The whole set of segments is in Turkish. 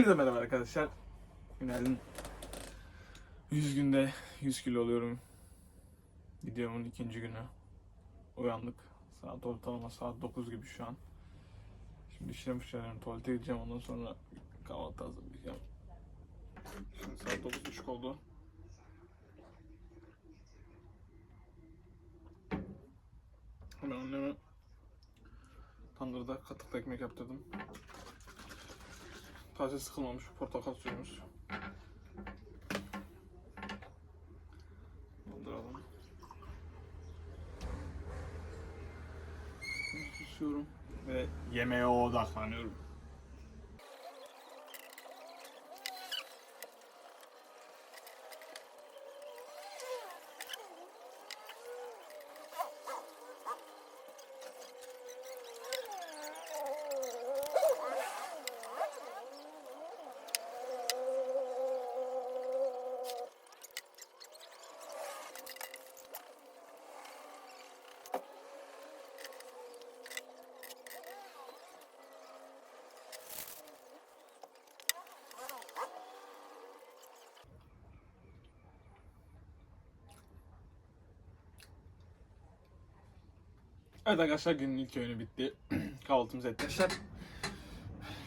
Hepinize merhaba arkadaşlar. Günaydın. 100 günde 100 kilo oluyorum. Videomun ikinci günü. Uyandık. Saat ortalama saat 9 gibi şu an. Şimdi işlem fışlarım tuvalete gideceğim ondan sonra kahvaltı hazırlayacağım. Şimdi saat 9.30 oldu. Hemen anneme tandırda katıklı ekmek yaptırdım. Taze sıkılmamış portakal suyumuz. Dolduralım. Susuyorum ve yemeğe odaklanıyorum. Evet arkadaşlar günün ilk öğünü bitti. Kahvaltımız etti. Arkadaşlar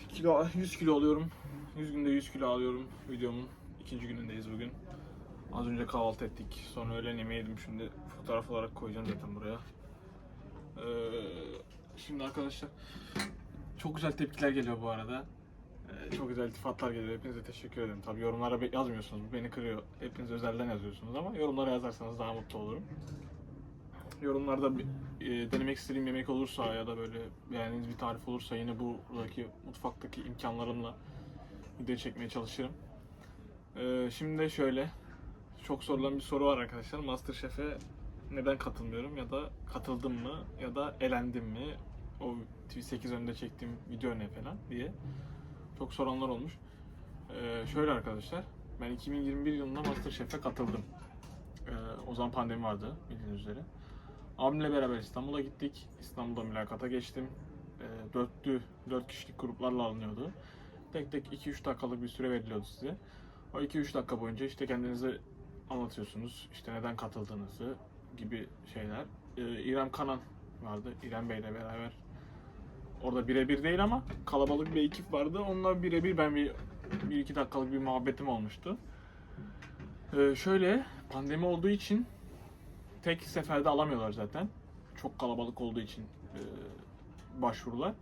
kilo, 100 kilo alıyorum. 100 günde 100 kilo alıyorum. Videomun ikinci günündeyiz bugün. Az önce kahvaltı ettik. Sonra öğlen yemeği yedim. Şimdi fotoğraf olarak koyacağım zaten buraya. Ee, şimdi arkadaşlar çok güzel tepkiler geliyor bu arada. Ee, çok güzel iltifatlar geliyor. Hepinize teşekkür ederim. Tabii yorumlara yazmıyorsunuz. Bu beni kırıyor. Hepiniz özelden yazıyorsunuz ama yorumlara yazarsanız daha mutlu olurum. Yorumlarda e, denemek istediğim yemek olursa ya da böyle beğendiğiniz bir tarif olursa yine buradaki mutfaktaki imkanlarımla video çekmeye çalışırım. Ee, şimdi de şöyle çok sorulan bir soru var arkadaşlar. Masterchef'e neden katılmıyorum ya da katıldım mı ya da elendim mi? O TV8 önünde çektiğim video ne falan diye çok soranlar olmuş. Ee, şöyle arkadaşlar ben 2021 yılında Masterchef'e katıldım. Ee, o zaman pandemi vardı bildiğiniz üzere. Abimle beraber İstanbul'a gittik. İstanbul'da mülakata geçtim. E, dörtlü, dört kişilik gruplarla alınıyordu. Tek tek 2-3 dakikalık bir süre veriliyordu size. O 2-3 dakika boyunca işte kendinizi anlatıyorsunuz. İşte neden katıldığınızı gibi şeyler. E, İrem Kanan vardı. İrem Bey'le beraber. Orada birebir değil ama kalabalık bir ekip vardı. Onunla birebir ben bir 1-2 dakikalık bir muhabbetim olmuştu. E, şöyle pandemi olduğu için tek seferde alamıyorlar zaten. Çok kalabalık olduğu için e, başvurular.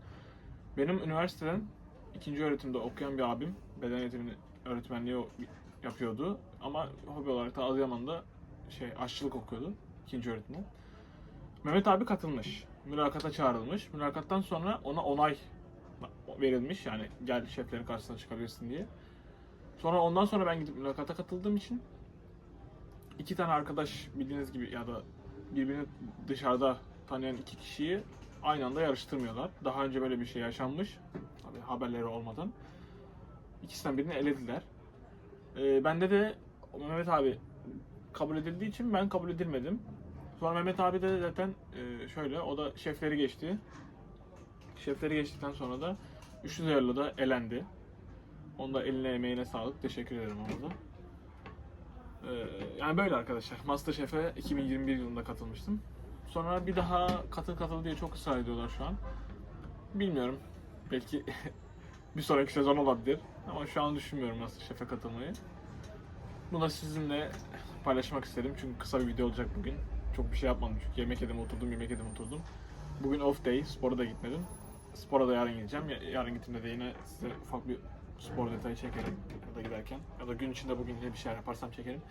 Benim üniversiteden ikinci öğretimde okuyan bir abim beden eğitimi öğretmenliği yapıyordu ama hobi olarak da Adıyaman'da şey aşçılık okuyordu ikinci öğretimden. Mehmet abi katılmış. Mülakata çağrılmış. Mülakattan sonra ona onay verilmiş. Yani gel şeflerin karşısına çıkabilirsin diye. Sonra ondan sonra ben gidip mülakata katıldığım için iki tane arkadaş bildiğiniz gibi ya da birbirini dışarıda tanıyan iki kişiyi aynı anda yarıştırmıyorlar. Daha önce böyle bir şey yaşanmış. Tabii haberleri olmadan. İkisinden birini elediler. Ee, bende de Mehmet abi kabul edildiği için ben kabul edilmedim. Sonra Mehmet abi de zaten e, şöyle o da şefleri geçti. Şefleri geçtikten sonra da üçlü yarıda elendi. Onda eline emeğine sağlık. Teşekkür ederim ona da. Ee, yani böyle arkadaşlar. Masterchef'e 2021 yılında katılmıştım. Sonra bir daha katıl katıl diye çok ısrar ediyorlar şu an. Bilmiyorum. Belki bir sonraki sezon olabilir. Ama şu an düşünmüyorum Masterchef'e katılmayı. Bunu da sizinle paylaşmak istedim. Çünkü kısa bir video olacak bugün. Çok bir şey yapmadım çünkü yemek yedim oturdum, yemek yedim oturdum. Bugün off day, spora da gitmedim. Spora da yarın gideceğim. Ya- Yarın gittiğimde de yine size ufak bir spor detayı çekerim ya da giderken. Ya da gün içinde bugün yine bir şeyler yaparsam çekerim.